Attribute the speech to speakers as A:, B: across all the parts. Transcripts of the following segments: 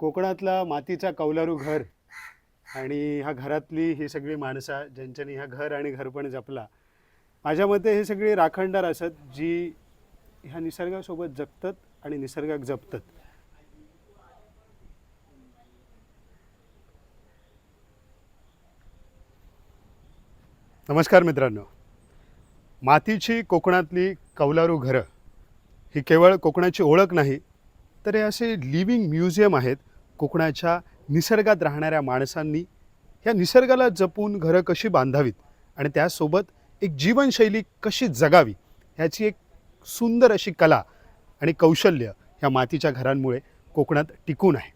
A: कोकणातला मातीचा कौलारू घर आणि ह्या घरातली ही सगळी माणसं ज्यांच्यानी ह्या घर आणि घरपण जपला. माझ्या मते हे सगळी राखणदार असत जी ह्या निसर्गासोबत जगतात आणि निसर्गाक जपतात. नमस्कार मित्रांनो. मातीची कोकणातली कौलारू घरं ही केवळ कोकणाची ओळख नाही तर हे असे लिव्हिंग म्युझियम आहेत कोकणाच्या निसर्गात राहणाऱ्या माणसांनी ह्या निसर्गाला जपून घरं कशी बांधावीत आणि त्यासोबत एक जीवनशैली कशी जगावी ह्याची एक सुंदर अशी कला आणि कौशल्य ह्या मातीच्या घरांमुळे कोकणात टिकून आहे.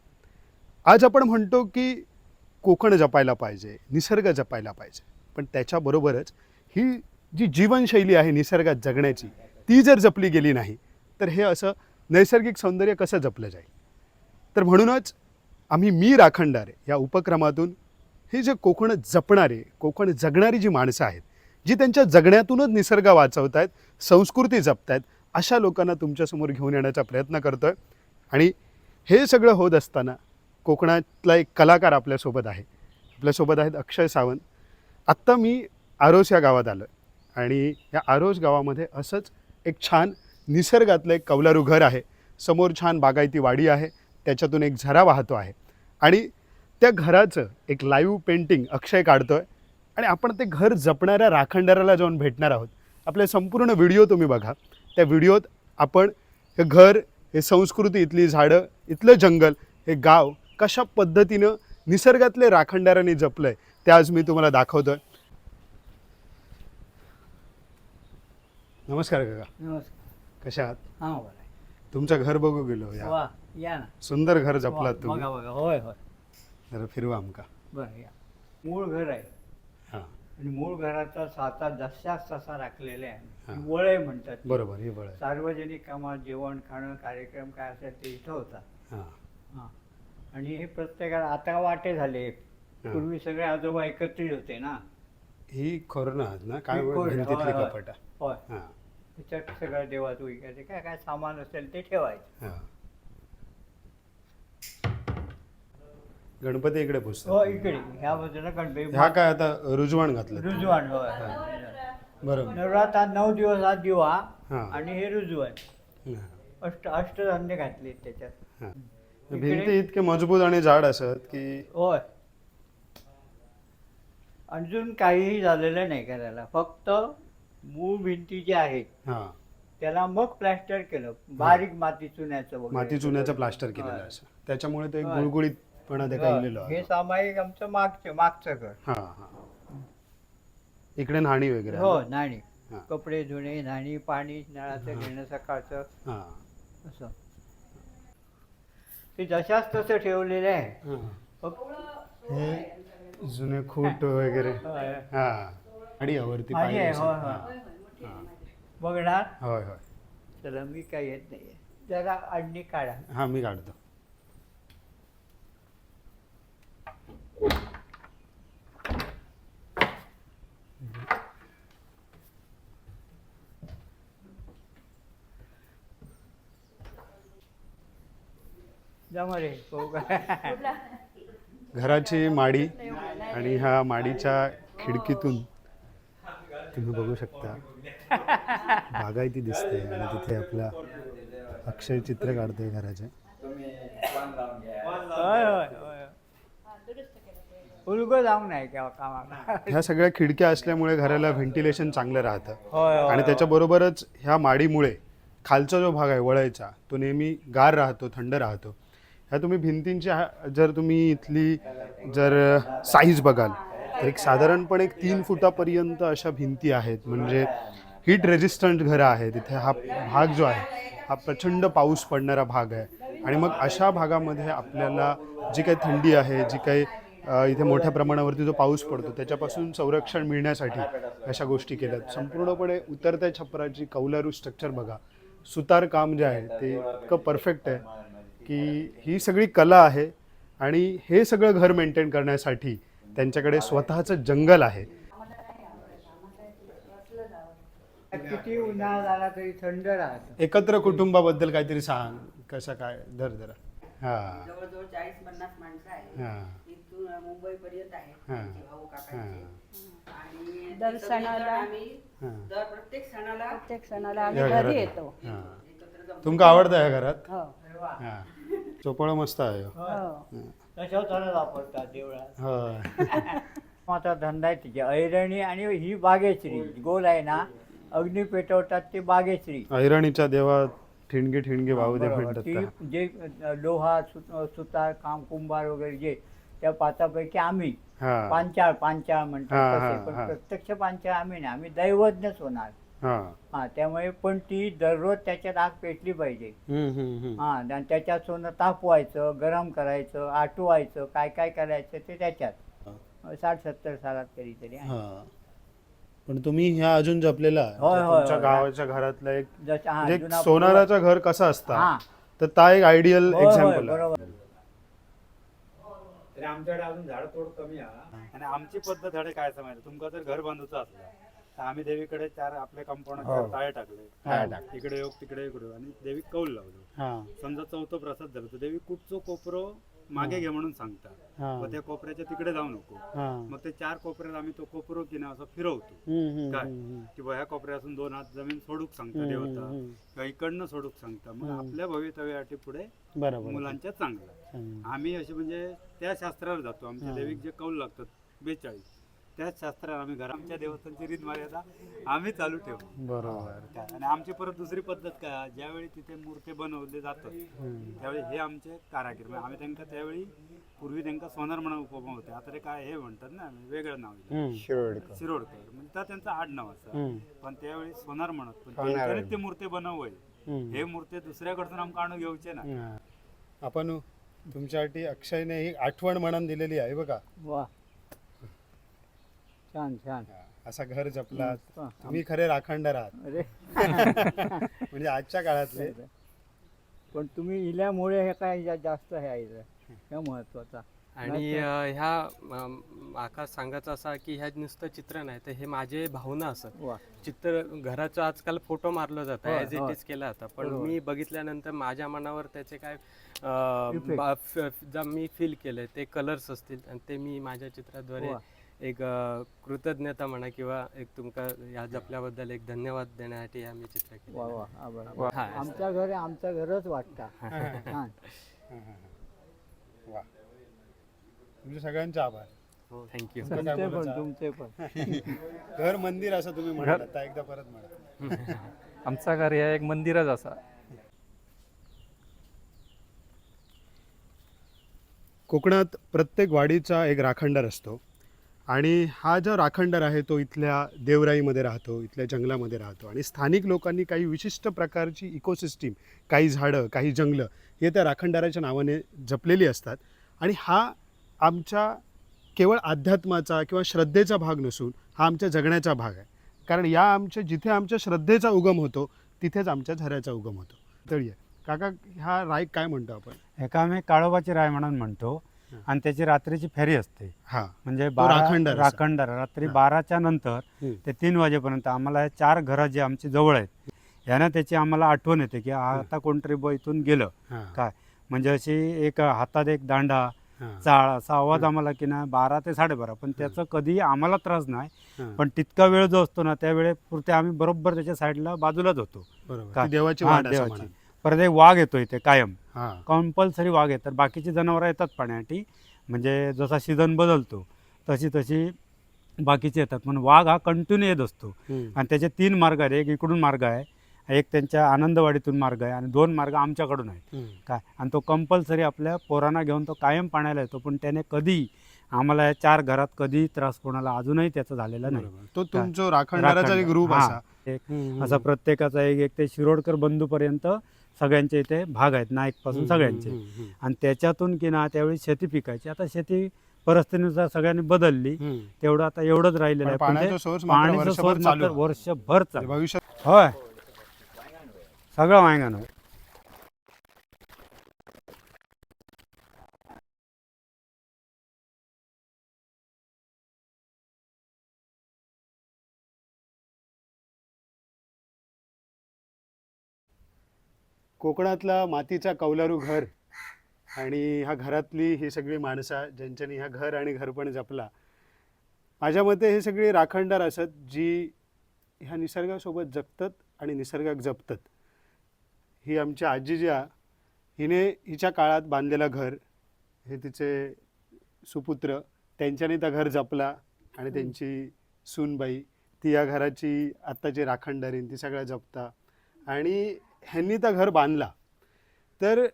A: आज आपण म्हणतो की कोकण जपायला पाहिजे निसर्ग जपायला पाहिजे. पण त्याच्याबरोबरच ही जी जीवनशैली आहे निसर्गात जगण्याची ती जर जपली गेली नाही तर हे असं नैसर्गिक सौंदर्य कसं जपलं जाईल? तर म्हणूनच आम्ही मी राखणदार या उपक्रमातून हे जे कोकण जपणारे कोकण जगणारी जी माणसं आहेत जी त्यांच्या जगण्यातूनच निसर्ग वाचवत आहेत संस्कृती जपतायत अशा लोकांना तुमच्यासमोर घेऊन येण्याचा प्रयत्न करतो आहे आणि हे सगळं होत असताना कोकणातला एक कलाकार आपल्यासोबत आहे. आपल्यासोबत आहेत अक्षय सावंत. आत्ता मी आरोस या गावात आलो आणि या आरोस गावामध्ये असंच एक छान निसर्गातलं एक कौलारू घर आहे. समोर छान बागायती वाडी आहे. त्याच्यातून एक झरा वाहतो आहे. आणि त्या घराचं एक लाईव्ह पेंटिंग अक्षय काढतोय आणि आपण ते घर जपणाऱ्या राखणदाराला जाऊन भेटणार आहोत. आपले संपूर्ण व्हिडिओ तुम्ही बघा. त्या व्हिडिओत आपण हे घर हे संस्कृती इथली झाडं इथलं जंगल हे गाव कशा पद्धतीनं निसर्गातले राखणदारांनी जपलं आहे ते आज मी तुम्हाला दाखवतोय. नमस्कार काका.
B: नमस्कार.
A: कशा आहात?
B: हां
A: तुमचं घर बघू गेलो या.
B: वा या ना.
A: सुंदर घर
B: वा,
A: जपलात तुम्ही.
B: बघा बघा होय होय.
A: जरा फिरवा आमका.
B: बरं या. मूळ घर आहे.
A: हां.
B: आणि मूळ घराचा साता जशाच तसा राखलेला आहे.
A: हां.
B: वळय म्हणतात.
A: बरोबर हे बळ
B: सार्वजनिक कामात जेवण खाणं कार्यक्रम काय असेल ते इथं होता.
A: हां.
B: हां. आणि हे प्रत्येकाला आता वाटे झाले. पूर्वी सगळे आजोबा एकत्रित होते ना.
A: ही खोरणं आहात ना? काय
B: ही खोरणं,
A: भिंतीतली
B: होय, होय.
A: कपाटा.
B: होय.
A: हां.
B: त्याच्यात सगळं देवाचं विकायचे काय काय सामान असेल ते ठेवायचं.
A: हां. गणपती इकडे पुसतात.
B: हो इकडे. ह्या बाजूला गणपती
A: ह्या काय आता रुजवाण घातलं?
B: रुजवाण होय.
A: बरोबर.
B: नवरात्रात नऊ दिवस हा दिवा
A: हां.
B: आणि हे रुजवाण.
A: हां.
B: अष्ट अष्टधान्य घातले त्याच्यात.
A: हां. भिंती इतके मजबूत आणि जाड असत की
B: होय. अजून काहीही झालेलं नाही करायला. फक्त मूळ भिंती ज्या आहेत
A: हां
B: त्याला मग प्लॅस्टर केलं बारीक माती चुन्याचं वगैरे.
A: माती चुन्याचं प्लास्टर केलेलं
B: होय.
A: असं त्याच्यामुळे ते
B: होय.
A: गुळगुळीतपणा ते
B: होय.
A: काही इलेलं
B: हे सामायिक आमचं मागचं मागचं घर
A: हां हां इकडे नाणी वगैरे
B: हो
A: आहे
B: नाणी
A: हां.
B: कपडे धुणे नाणी पाणी नळाचं. घेणं सकाळचं
A: हां
B: असं ते जशाच तसं ठेवलेलं आहे
A: हां.
B: फक्त
A: हे जुने खूट वगैरे. हा आणि यावरती
B: आणि
A: पाहिजे
B: आहे,
A: असेल.
B: होय,
A: हा.
B: होय.
A: हा.
B: बघणार
A: होय होय
B: चला मी काही येत नाही जरा अडणी काढा
A: हा मी काढतो
B: जमा रे पाहू का
A: घराची माडी आणि ह्या माडीच्या खिडकीतून तुम्ही बघू शकता. बागायती दिसते आणि तिथे आपला अक्षय चित्र काढतोय घराचे.
B: होय होय होय. उलगं जाऊन नाही केव्हा कामाला.
A: ह्या सगळ्या खिडक्या असल्यामुळे घराला व्हेंटिलेशन चांगलं राहतं. आणि त्याच्याबरोबरच ह्या माडीमुळे खालचा जो भाग आहे वळायचा तो नेहमी गार राहतो थंड राहतो. ह्या तुम्ही भिंतींची जर तुम्ही इथली जर साईज बघाल तर एक साधारणपणे एक तीन फुटापर्यंत अशा भिंती आहेत. म्हणजे हीट रेजिस्टंट घरं आहेत. इथे हा भाग जो आहे हा प्रचंड पाऊस पडणारा भाग आहे. आणि मग अशा भागामध्ये आपल्याला जी काही थंडी आहे जी काही इथे मोठ्या प्रमाणावरती जो पाऊस पडतो त्याच्यापासून संरक्षण मिळण्यासाठी अशा गोष्टी केल्यात संपूर्णपणे उतरत्या छपराची कौलारू स्ट्रक्चर बघा. सुतार काम जे आहे ते इतकं परफेक्ट आहे की ही सगळी कला आहे आणि हे सगळं घर मेंटेन करण्यासाठी त्यांच्याकडे स्वतःचं जंगल आहे.
B: किती उन्हाळा झाला तरी थंड राहत.
A: एकत्र कुटुंबाबद्दल काहीतरी सांग. कसं काय? धर जरा. हा.
C: जवळजवळ चाळीस पन्नास माणसं आहेत.
A: हा.
C: इथून मुंबई पर्यंत आहेत.
A: हा.
C: त्यांचे भाऊ काकांचे. आणि
D: दर
C: सगळेजण
D: सणाला-
C: आम्ही
A: हा.
C: दर प्रत्येक सणाला
D: प्रत्येक सणाला आम्ही
A: या घरात.
D: घरी येतो.
A: हा.
C: एकत्र जमतो.
A: तुमका आवडतं ह्या घरात?
D: हो.
A: हा. चोपळ मस्त आहे. हो.
D: हो.
B: तशाच वापरतात देवळात
A: होय
B: माझा धंदा आहे तिचे ऐरणी आणि ही बागेश्री गोल आहे ना अग्नी पेटवतात ते बागेश्री
A: ऐरणीच्या देवा ठिणगी ठिणगी वाहू दे
B: बरोबर.
A: म्हणतात
B: ती
A: का?
B: जे लोहा सु- सुतार काम कुंभार वगैरे जे त्या पाचापैकी आम्ही
A: हा
B: पांचाळ पांचाळ म्हणतात
A: हा,
B: तसे पण
A: हा.
B: प्रत्यक्ष पांचाळ आम्ही नाही आम्ही दैवज्ञच होणार
A: हा.
B: हा त्यामुळे पण ती दररोज त्याच्यात आग पेटली पाहिजे. हा आणि त्याच्यात सोनं तापवायचं गरम करायचं आटवायचं काय काय करायचं ते त्याच्यात. साठ सत्तर सालात कधीतरी आहे.
A: हा. पण तुम्ही ह्या अजून जपलेला आहे.
B: होय, होय,
A: तुमच्या
B: होय.
A: गावाच्या घरातला एक
B: जसं हा,
A: म्हणजे
B: जुना
A: सोनाराचं घर कसं
B: हा.
A: असतं तर ता एक आयडियल
B: होय, होय,
A: एक्झाम्पल
B: बरोबर.
E: तरी आमच्याकडे अजून झाडतोड कमी आहे. आणि आमची पद्धत धडे काय माहिती तुमका जर घर बांधूचं असलं तर आम्ही देवीकडे चार आपल्या कंपाऊंड
A: हो.
E: ताळे टाकले.
A: टाकले.
E: इकडे योग तिकडे योग आणि देवी कौल लावलो.
A: हा.
E: समजा चौथं प्रसाद झालं तर देवी कुठचो कोपरो मागे घे म्हणून सांगता.
A: हा.
E: मग त्या कोपऱ्याच्या तिकडे जाऊ नको.
A: हा.
E: मग ते चार कोपऱ्यात आम्ही तो कोपरो की ना असं फिरवतो.
A: हम्म, हम्म,
E: काय?
A: हम्म,
E: की बुवा ह्या कोपऱ्यातून दोन हात जमीन सोडूक सांगता
A: हम्म,
E: देवता
A: हम्म.
E: किंवा इकडनं सोडूक सांगता. मग
A: हम्म.
E: आपल्या भवितव्यासाठी पुढे
A: बरोबर.
E: मुलांच्या चांगलं.
A: हम्म.
E: आम्ही असे म्हणजे त्या शास्त्राला जातो. आमच्या
A: हा.
E: देवीक जे कौल लागतात बेचाळीस. त्याच शास्त्राला आम्ही घर आमच्या देवस्थानची रीत मर्यादा आम्ही चालू ठेवू
A: बरोबर
E: आणि आमची परत दुसरी पद्धत काय ज्यावेळी तिथे मूर्ती बनवले जातात. त्यावेळी हे आमचे कारागीर म्हणजे आम्ही त्यांना त्यावेळी पूर्वी त्यांना सोनार म्हणून उपमा होते आता ते काय हे म्हणतात ना वेगळं नाव दिलं.
A: हम्म.
E: शिरोडकर म्हणजे त्या त्यांचा आडनाव असं
A: हम्म.
E: पण त्यावेळी सोनार म्हणत पण
A: सोनार.
E: त्यांच्यानीच ते मूर्ती बनवय. हे मूर्ती दुसऱ्याकडून आमका आणून घेऊचे ना.
A: आपण तुमच्यासाठी अक्षयने ही आठवण म्हणून दिलेली आहे बघा
B: वा छान छान
A: असा घर जपलात
B: मस्त.
A: तुम्ही खरे राखणदार आहात
B: अरे
A: म्हणजे आजच्या काळातले
B: पण तुम्ही इल्यामुळे हे काय जा- जास्त हे आहे. हे महत्त्वाचा
F: आणि अ, ह्या आकाश सांगायचं असा की ह्या नुसतं चित्र नाही तर हे माझे भावना असत
B: वा
F: चित्र घराचं आजकाल फोटो मारलं जातं
B: होय,
F: ॲज इट
B: होय.
F: इज केला जातं पण
B: बरोबर.
F: मी बघितल्यानंतर माझ्या मनावर त्याचे काय अ,
B: Effect.
F: बा- फ- जे मी फील केले ते कलर्स असतील आणि ते मी माझ्या चित्राद्वारे
B: वा.
F: एक कृतज्ञता म्हणा किंवा एक तुमका या जपल्याबद्दल एक धन्यवाद देण्यासाठी हे आम्ही चित्र केले.
B: वा वा. आभार.
F: वा. हा.
B: आमच्या घरी आमचं घरच वाटतं.
A: वा. तुमचे सगळ्यांचे आभार.
F: थँक्यू
A: तुमचं काय
B: तुमचे पण
A: बोलायचं?
B: तुमचे पण.
A: घर मंदिर असं तुम्ही म्हणाल आता एकदा परत म्हणा.
G: आमचा घर हे एक मंदिरच असा.
A: कोकणात प्रत्येक वाडीचा एक राखणदार असतो. आणि हा जो राखणदार आहे तो इथल्या देवराईमध्ये राहतो इथल्या जंगलामध्ये राहतो. आणि स्थानिक लोकांनी काही विशिष्ट प्रकारची इकोसिस्टीम काही झाडं काही जंगलं हे त्या राखणदाराच्या नावाने जपलेली असतात. आणि हा आमच्या केवळ अध्यात्माचा किंवा श्रद्धेचा भाग नसून हा आमच्या जगण्याचा भाग आहे. कारण या आमच्या जिथे आमच्या श्रद्धेचा उगम होतो तिथेच आमच्या झऱ्याचा उगम होतो. तळी काका हा राय काय म्हणतो आपण?
H: एका आम्ही काळोबाची राय म्हणून म्हणतो आणि त्याची रात्रीची फेरी असते
A: हा
H: म्हणजे बारा
A: राखणदार असा.
H: राखणदार रात्री
A: हं.
H: बाराच्या नंतर. ते तीन वाजेपर्यंत आम्हाला हे चार घरं जी आमची जवळ आहेत यानं त्याची आम्हाला आठवण येते की आता कोणतरी ब इथून गेलं
A: हा
H: काय म्हणजे अशी एक हातात एक दांडा
A: हा
H: चाळ असा आवाज. आम्हाला की ना बारा ते साडेबारा पण त्याचं कधी आम्हाला त्रास नाही
A: हा.
H: पण तितका वेळ जो असतो ना त्या वेळेपुरते आम्ही बरोबर त्याच्या साईडला बाजूलाच होतो
A: बरोबर
H: काय?
A: ती देवाची वाट असं
H: देवाची.
A: म्हणा.
H: परत एक वाघ येतो इथे कायम कंपल्सरी वाघ येतात बाकीची जनावरं येतात पाण्यासाठी. म्हणजे जसा सीझन बदलतो तशी तशी बाकीचे येतात. पण वाघ हा कंटिन्यू येत असतो. आणि त्याचे तीन मार्ग आहेत. एक इकडून मार्ग आहे. एक त्यांच्या आनंदवाडीतून मार्ग आहे. आणि दोन मार्ग आमच्याकडून आहेत. काय? आणि तो कंपल्सरी आपल्या पोरांना घेऊन तो कायम पाण्याला येतो. पण त्याने कधी आम्हाला या चार घरात कधी त्रास कोणाला अजून त्याचा झालेला नाही.
A: तो तुमचा. ग्रुप. असा.
H: असा प्रत्येकाचा एक एक ते शिरोडकर बंधूपर्यंत सगळ्यांचे इथे भाग आहेत नाईकपासून सगळ्यांचे. आणि त्याच्यातून की ना त्यावेळी शेती पिकायची. आता शेती परिस्थितीनुसार सगळ्यांनी बदलली. तेवढं आता एवढंच राहिलेलं आहे. पण
A: पाण्याचा
H: ते
A: सोर्स मात्र वर्षभर
H: होय. सगळं वांगण
A: कोकणातला मातीचा कौलारू घर आणि ह्या घरातली ही सगळी माणसं ज्यांच्यानी ह्या घर आणि घरपण जपला. माझ्या मते हे सगळे राखणदार असत जी ह्या निसर्गासोबत जगतात आणि निसर्गाक जपतात. ही आमची आजी जी आहे हिने हिच्या काळात बांधलेलं घर हे तिचे सुपुत्र त्यांच्याने त्या घर जपला आणि त्यांची सूनबाई ती या घराची आत्ताची राखणदारीन ती सगळ्या जपता. आणि ह्यांनी त्या घर बांधला. तर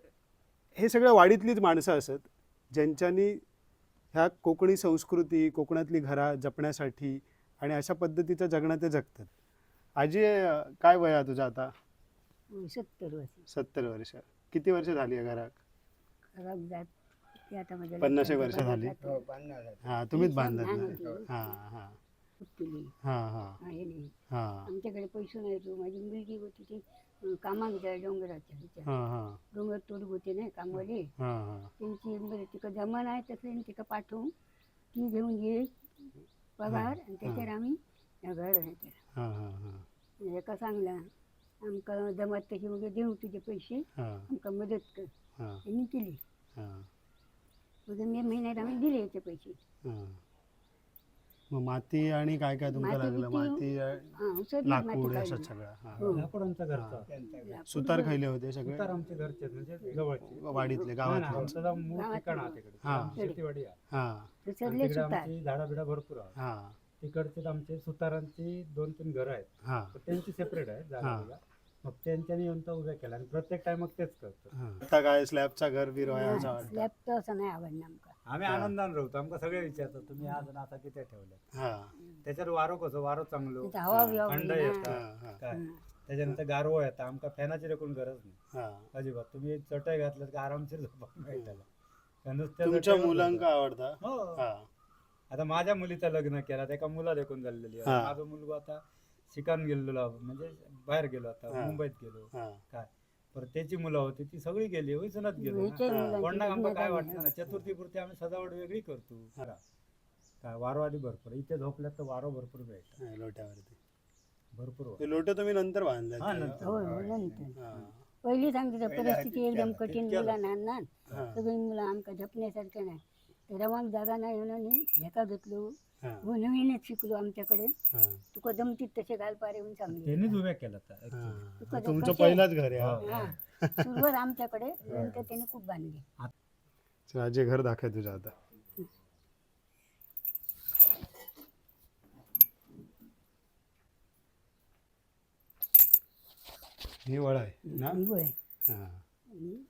A: हे सगळं वाडीतलीच माणसं असत ज्यांच्यानी ह्या कोकणी संस्कृती कोकणातली घरा जपण्यासाठी आणि अशा पद्धतीचं जगणं ते जगतात. आजी काय वय आहे तुझं आता?
I: सत्तर वर्ष.
A: सत्तर वर्ष. किती वर्ष झाली या घरात?
I: खराब जात ते आता माझ्या
A: पन्नास वर्ष झाली.
J: हो आहे.
A: हां तुम्हीच
I: ती
A: बांधत
I: लहान होती.
A: हां हां. हां हां.
I: आहे नाही
A: हां.
I: आमच्याकडे पैसे नाही तो माझी मुलगी होती ती जाय डोंगराच्या ह्याच्या
A: हां
I: डोंगर तोड होते नाही कामवाले.
A: हां हां.
I: त्यांची बरं तिका जमा नाही तसं तिका पाठवून ती घेऊन ये पगार आणि त्याच्यावर आम्ही घर आहे केलं
A: हां हां हां.
I: एका सांगला आमका जमात तशी वगैरे देऊ तुझे पैसे
A: हां.
I: आमका मदत कर.
A: हां.
I: त्यांनी केली.
A: हां.
I: मग मे महिन्यात आम्ही दिले याचे पैसे.
A: हां. मग माती आणि काय काय तुमचं
I: माती
A: लागलं?
I: बिती-
A: माती
I: हां.
A: लाकूड
I: माती
A: असं
I: काढली.
A: सगळं हां.
I: हो.
H: लाकूडांचा घरचा
A: सुतार. खायले होते सगळे?
H: सुतार आमचे घरचे म्हणजे जवळचे.
A: वाडीतले
H: नाही, नाही,
A: गावातले.
H: आमचं मूळ. ठिकाण आहे तिकडे.
A: हा.
H: आमची शेतीवाडी आहे.
A: हां.
H: आणि
I: उसळले
H: तिकडे
I: सुतार.
H: आमची झाडा बिडा भरपूर आहे
A: हां.
H: तिकडचे आमचे सुतारांची दोन तीन घरं आहेत.
A: हां.
H: तर त्यांची सेपरेट आहे
A: हा.
H: मग त्यांच्यानी येऊन तर उभ्या केल्या आणि प्रत्येक टाइम मग तेच करतो
A: हां. आता काय स्लॅबचा घर बिर व्हायचं
I: हां,
A: वाटतं
I: तर असं नाही आवडलं आमका.
H: आम्ही. आनंदाने राहतो. आमका सगळे विचारतात तुम्ही आज आता किती ठेवले
A: हां.
H: त्याच्यावर वारो कसं वारो चांगलो
I: तिथं हवा बिवा
H: थंड
I: होईना.
H: येतात
A: हां हां.
H: काय?
I: हां.
H: त्याच्यानंतर गारवा येतात आमका फॅनाची देखून गरज नाही.
A: हां.
H: अजिबात. तुम्ही चटई घातलं की आरामशीर झोपा भेटायला त्या नुसत्या
A: तुमच्या
H: चटईवर
A: मुलांका
H: झोपा.
A: आवडता?
H: हो.
A: हां.
H: आता माझ्या मुलीचं लग्न केलं त्या एका मुला देखून झालेली आहे.
A: हा.
H: माझा मुलगा आता शिकान गेलेलो म्हणजे बाहेर गेलो आता
A: हा.
H: मुंबईत गेलो.
A: हां.
H: काय? पर त्याची मुलं होती ती सगळी गेली वैसनच गेलो ना. कोणाक आमका काय. वाटतं ना चतुर्थी पुरती आम्ही सजावट वेगळी करतो. काय वारो आधी भरपूर इथे झोपल्यात तर वारो भरपूर भेटत
A: हां, लोट्यावरती
H: भरपूर वारो.
A: ते लोट तुम्ही नंतर
H: हा,
A: बांधले
H: नंतर.
I: नंतर पहिली सांगते
J: पहिल्या
I: परिस्थिती एकदम कठीण
H: तितक्याला.
I: मुलं लहान लहान
A: हां
I: सगळी मुलं आमका झपण्यासारखं नाही मग जागा नाही म्हणून ह्याका घेतलो.
A: हां.
I: हो नवीनच शिकलो आमच्याकडे.
A: हां.
I: तुका जमतीत तसे घाल पारे म्हणून
H: त्यांनीच उभ्या केला.
A: हां. तुमचं
I: कसे-
A: पहिलाच घर आहे हा.
I: हा. सुरुवात आमच्याकडे. नंतर त्याने खूप बांधली.
A: चल, आजी घर दाखव तुझं आता. ही वळ आहे ना?
I: ही होय
A: हां.
I: आणि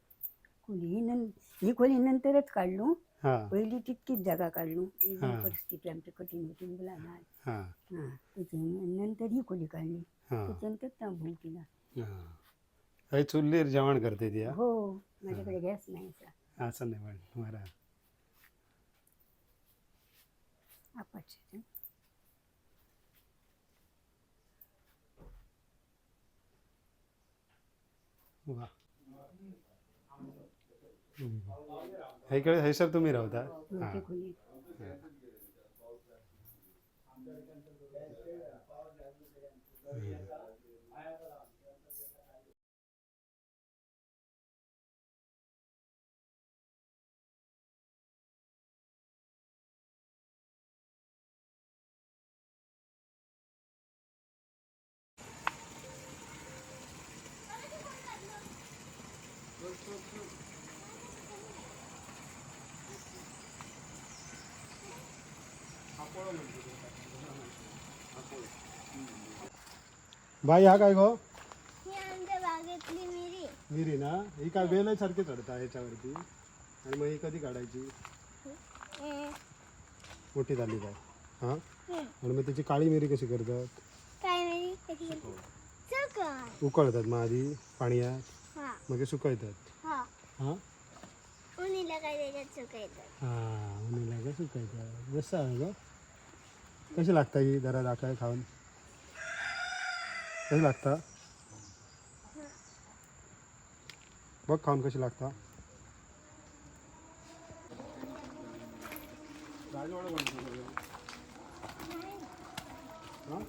I: खोली ही नं ही खोली नंतरच काढलो.
A: हां.
I: पहिली तितकीच जागा काढलो
A: हा.
I: परिस्थिती आमची कठीण होती मुला
A: हां.
I: हां. नंतर ही खोली काढली.
A: हां.
I: त्याच्यानंतर त्या भोवतीला
A: हां. चुल्लीर जेवण करते ती हा?
I: हो. माझ्याकडे गॅस नाही असा.
A: असं नाही पण बरं.
I: आपाचे
A: वा. इकडे हैसर तुम्ही राहता. हां
I: मोठी
A: बाई हा काय गो?
K: ही आमच्या बागेतली मिरी.
A: विहिरी ना? ही काय वेल सारखी चढता याच्यावरती आणि मग ही कधी काढायची?
K: ए,
A: मोठी झाली काय? हां. आणि मग त्याची काळी मिरी कशी करतात?
K: काय मिरी
A: उकळतात मग आधी पाण्यात?
K: हा.
A: मग ते सुकवतात
K: हा.
A: हां?
K: उन्हीला काय त्याच्यात चुकायचं
A: हां उन्हीला का सुकायचं जसं आहे ग. कशी लागता ही जरा दाखवाय खाऊन? कशी लागता? बघ खाऊन कशी लागता? हाँ?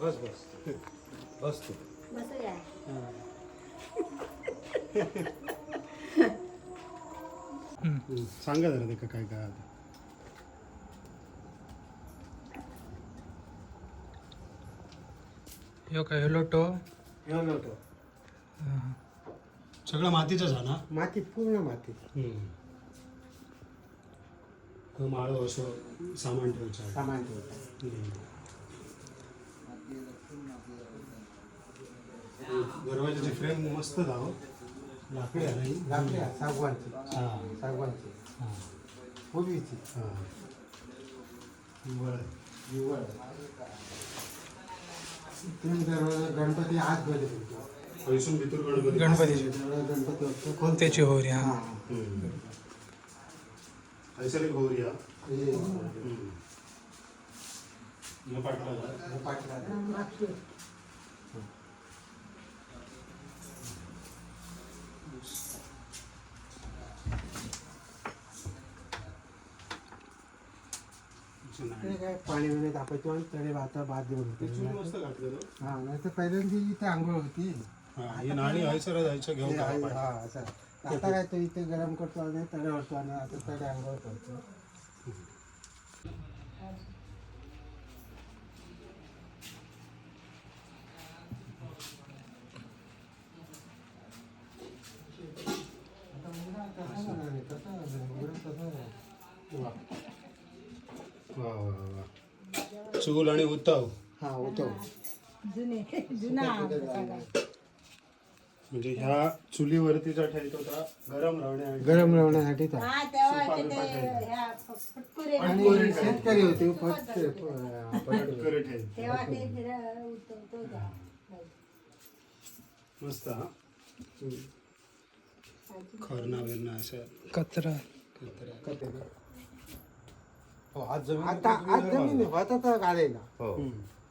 H: बस बस। बस तू।
A: हम्म. सांगा जरा ते काय काय आता.
L: ह्यो काय लोटो
J: ह्यो नव्हतो
A: सगळं आहे ना
J: माती पूर्ण माती
A: माळो असं सामान ठेवायचं आहे.
J: सामान ठेवतो
A: हम्म. दरवाजाची फ्रेम मस्त जावं लाकडी आहे ना ही?
J: लाकडी आहे, सागवानची.
A: हा.
J: सागवानची.
A: हा.
J: पूर्वीची.
A: हा. निव्वळ आहे.
J: निवड तीन दरवाजा गणपती आत
A: पैसून भितूर गणपती.
L: गणपतीची
J: दरवाजा गणपती होतो.
L: त्याची होरी हा?
J: हा.
A: हम्म. ऐसा एक हा?
J: पाटला
A: असं नाही.
J: ते काय पाणी वगैरे तापायचो आणि तळे भाता भात देऊन होते हा नाही तर पहिल्यांदा इथे आंघोळ होती.
A: हा ही
J: हे. हा असं आता काय तो इथे गरम करतो आणि तळे भरतो आणि आता तळे आंघोळ करतो. आता नाही.
A: वा वा वा वा. चूल आणि उताव
J: हा होतो
A: म्हणजे ह्या चुलीवरतीचा ठेवत होता गरम राहण्या
J: गरम राहण्यासाठी आणि शेतकरी होते फक्त
A: मस्त हा. खरणा बिरणा असं
L: कचरा.
A: हो आज जमीन
J: आता आज जमीन होता तर घालायला
M: हो.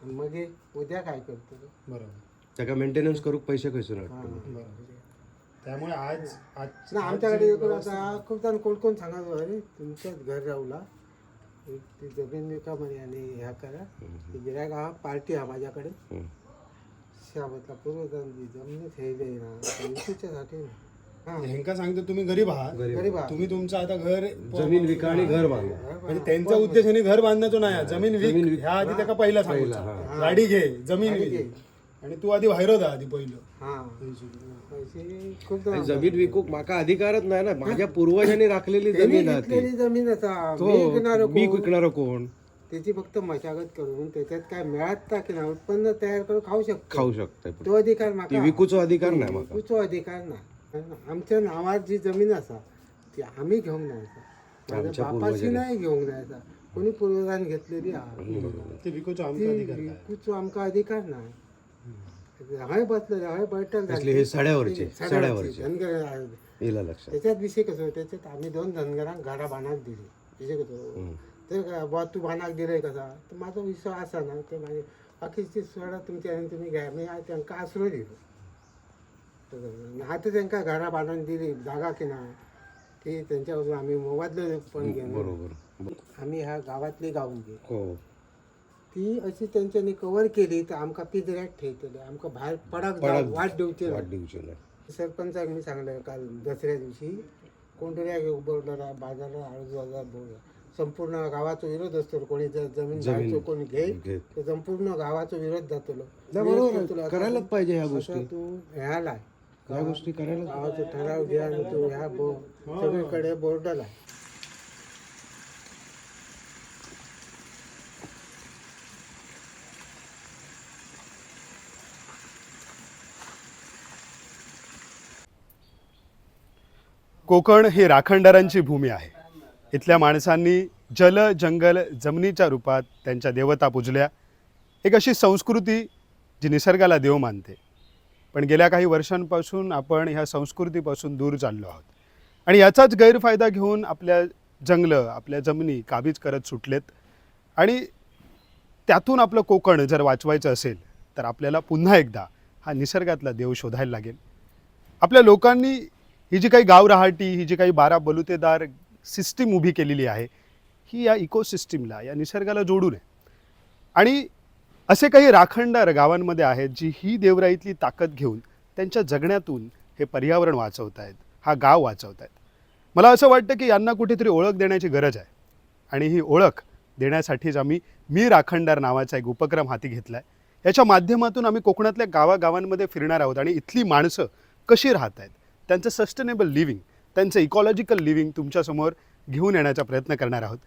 J: आणि मग हे उद्या काय करतो?
A: बरोबर.
M: ताका मेंटेनन्स करूक पैसे खंयसून
J: हा, बरोबर.
A: त्यामुळे आज आज
J: ना आमच्याकडे एकूण आता खूप जण कोण कोण सांगत होते, अरे तुमच्याच घर राहूला. ती जमीन विका म्हणे आणि ह्या करा. गिरायक हा पार्टी हा माझ्याकडे.
M: हम्म.
J: शाबतला पूर्वजण जी जमीन ठेवली आहे ना. हा
A: ह्यांका सांगतो तुम्ही गरीब आहात.
J: गरीब आहात.
A: तुम्ही तुमचं आता घर
M: जमीन विका आणि घर बांधा.
A: म्हणजे त्यांचा उद्देश ह्यांनी घर बांधण्याचो नाही जमीन विक.
M: जमीन विक.
A: ह्या आधी त्याका पहिला
M: पहिला,
A: सांगायचं गाडी घे जमीन
J: गाडी
A: विक.
J: घे.
A: आणि तू आधी व्हायरो जा आधी पहिलं.
J: हा. पैसे खूप
M: आणि
J: जण
M: जमीन विकूक माका अधिकारच नाही ना. माझ्या पूर्वजांनी राखलेली
J: त्यांनी
M: जमीन आहे.
J: जमीन असा
M: तो
J: मी विकणारो
M: मी
J: कोण?
M: विकणार कोण?
J: त्याची फक्त मशागत करून त्याच्यात काय मिळत की ना उत्पन्न तयार करून खाऊ शकतो.
M: खाऊ शकता
J: तो अधिकार
M: ती
J: माका
M: विकूचो अधिकार नाही माका.
J: विकूचो अधिकार ना आमच्या नावात जी जमीन असा ती आम्ही घेऊन जायचा माझ्या
M: आमच्या.
J: नाही घेऊन जायचा कोणी पूर्वजांनी घेतलेली हा
A: ते विकूचा
J: ती आमका अधिकार नाही. हय बसलेले हय बैठक
M: हे साड्यावरचे, साड्यावरचे.
J: धनगर
M: येला लक्षात.
J: त्याच्यात विषय कसं त्याच्यात आम्ही दोन धनगरांक गाडा बांधाक दिली. विषय कसं काय, बुवा तू बांधाक दिलंय कसा? तर माझा विषय असा ना ते माझे बाकीची सोडा तुमच्या तुम्ही घ्या. मी त्यांना आसरो दिलो? आता त्यांना घरा बांधून दिली जागा की ना ती त्यांच्यावर आम्ही मोबादलो पण
M: बरोबर.
J: आम्ही ह्या गावातली गावून घे
M: हो.
J: ती अशी त्यांच्यानी कव्हर केली तर आमका पिंजऱ्यात ठेवतले आमका बाहेर पडाक वाट देऊचे
M: वाट दिवची
J: सरपंचाक मी सांगलं काल दसऱ्या दिवशी कोंडऱ्या घेऊन बोलला बाजारात आळू बाजार बोलला संपूर्ण गावाचा विरोध असतो कोणी जर जमीन घ्यायचो कोणी
M: घेत.
J: तर संपूर्ण गावाचा विरोध जातलो.
M: करायलाच पाहिजे ह्या गोष्टी.
J: तू ह्याला
M: ह्या गोष्टी करायला
J: गावाचा ठराव घ्या आणि तू ह्या बो सगळीकडे बोर्डला.
A: कोकण ही राखणदारांची भूमी आहे. इथल्या माणसांनी जल जंगल जमिनीच्या रूपात त्यांच्या देवता पूजल्या. एक अशी संस्कृती जी निसर्गाला देव मानते. पण गेल्या काही वर्षांपासून आपण ह्या संस्कृतीपासून दूर चाललो आहोत. आणि याचाच गैरफायदा घेऊन आपल्या जंगलं आपल्या जमिनी काबीज करत सुटलेत. आणि त्यातून आपलं कोकण जर वाचवायचं असेल तर आपल्याला पुन्हा एकदा हा निसर्गातला देव शोधायला लागेल. आपल्या लोकांनी ही जी काही गाव रहाटी ही जी काही बारा बलुतेदार सिस्टीम उभी केलेली आहे ही या इकोसिस्टीमला या निसर्गाला जोडून आहे आणि असे काही राखणदार गावांमध्ये आहेत जी ही देवराईतली ताकद घेऊन त्यांच्या जगण्यातून हे पर्यावरण वाचवत आहेत हा गाव वाचवत आहेत. मला असं वाटतं की यांना कुठेतरी ओळख देण्याची गरज आहे. आणि ही ओळख देण्यासाठीच आम्ही मी राखणदार नावाचा एक उपक्रम हाती घेतला आहे याच्या माध्यमातून आम्ही कोकणातल्या गावागावांमध्ये फिरणार आहोत आणि इथली माणसं कशी राहत आहेत त्यांचं सस्टेनेबल लिव्हिंग त्यांचं इकॉलॉजिकल लिव्हिंग तुमच्यासमोर घेऊन येण्याचा प्रयत्न करणार आहोत.